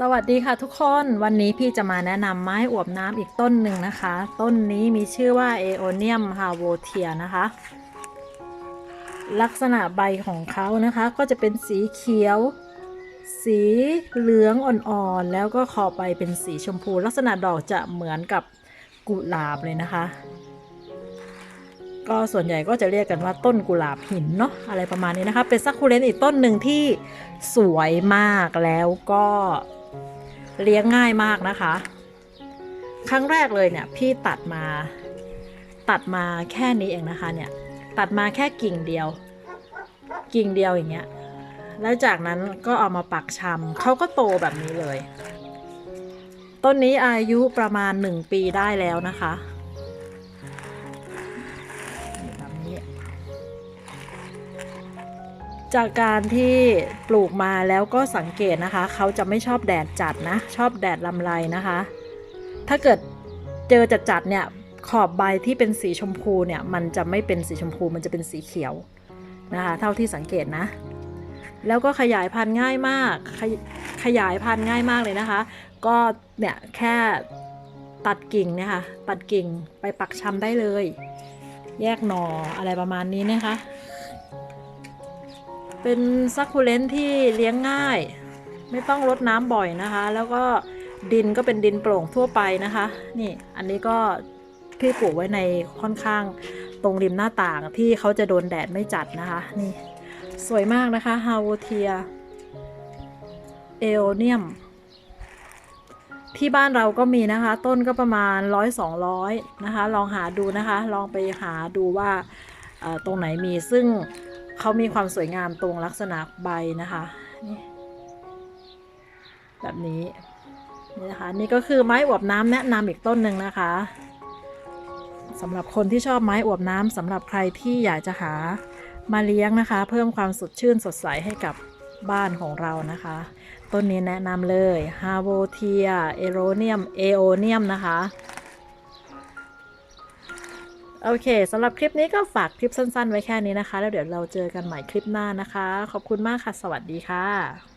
สวัสดีค่ะทุกคนวันนี้พี่จะมาแนะนำไม้อวบน้ำอีกต้นหนึ่งนะคะ ต้นนี้มีชื่อว่าเอโอเนียมฮาโวเทียนะคะ ลักษณะใบของเขานะคะก็จะเป็นสีเขียว สีเหลืองอ่อนๆ แล้วก็ขอบใบเป็นสีชมพู ลักษณะดอกจะเหมือนกับกุหลาบเลยนะคะ ก็ส่วนใหญ่ก็จะเรียกกันว่าต้นกุหลาบหินเนาะอะไรประมาณนี้นะคะ เป็นซักคูเลนต์อีกต้นหนึ่งที่สวยมากแล้วก็ เลี้ยงง่ายมากนะคะ ครั้งแรกเลยเนี่ยพี่ตัดมาตัดมาแค่นี้เองนะคะเนี่ยตัดมาแค่กิ่งเดียว กิ่งเดียวอย่างเงี้ยแล้วจากนั้นก็เอามาปักชำเขาก็โตแบบนี้เลย ต้นนี้อายุประมาณ 1 ปีได้แล้วนะคะ จากการที่ปลูกมาแล้วก็สังเกตนะคะ เขาจะไม่ชอบแดดจัดนะ ชอบแดดลำไรนะคะ ถ้าเกิดเจอจัดจัดเนี่ยขอบใบที่เป็นสีชมพูเนี่ยมันจะไม่เป็นสีชมพูมันจะเป็นสีเขียวนะคะ เท่าที่สังเกตนะ แล้วก็ขยายพันธุ์ง่ายมากขยขยายพันธุ์ง่ายมากเลยนะคะ ก็เนี่ยแค่ตัดกิ่งนี่ยค่ะตัดกิ่งไปปักชำได้เลย แยกหน่ออะไรประมาณนี้นะคะ เป็นซักคูเลนที่เลี้ยงง่าย ไม่ต้องรดน้ำบ่อยนะคะ แล้วก็ดินก็เป็นดินโปร่งทั่วไปนะคะ นี่อันนี้ก็พี่ปลูกไว้ในค่อนข้างตรงริมหน้าต่างที่เขาจะโดนแดดไม่จัดนะคะ นี่สวยมากนะคะฮาวเทียเอโอเนียม ที่บ้านเราก็มีนะคะ ต้นก็ประมาณร้อยสองร้อยนะคะ ลองหาดูนะคะ ลองไปหาดูว่าตรงไหนมีซึ่ง เขามีความสวยงามตรงลักษณะใบนะคะนี่แบบนี้นี่นะคะนี่ก็คือไม้อวบน้ำแนะนำอีกต้นหนึ่งนะคะสำหรับคนที่ชอบไม้อวบน้ำสำหรับใครที่อยากจะหามาเลี้ยงนะคะ เพิ่มความสดชื่นสดใสให้กับบ้านของเรานะคะ ต้นนี้แนะนำเลยฮาโ o เทียเอโรเนียมเอโอเนียมนะคะ โอเคสำหรับคลิปนี้ก็ฝากคลิปสั้นๆ ไว้แค่นี้นะคะ แล้วเดี๋ยวเราเจอกันใหม่คลิปหน้านะคะ ขอบคุณมากค่ะ สวัสดีค่ะ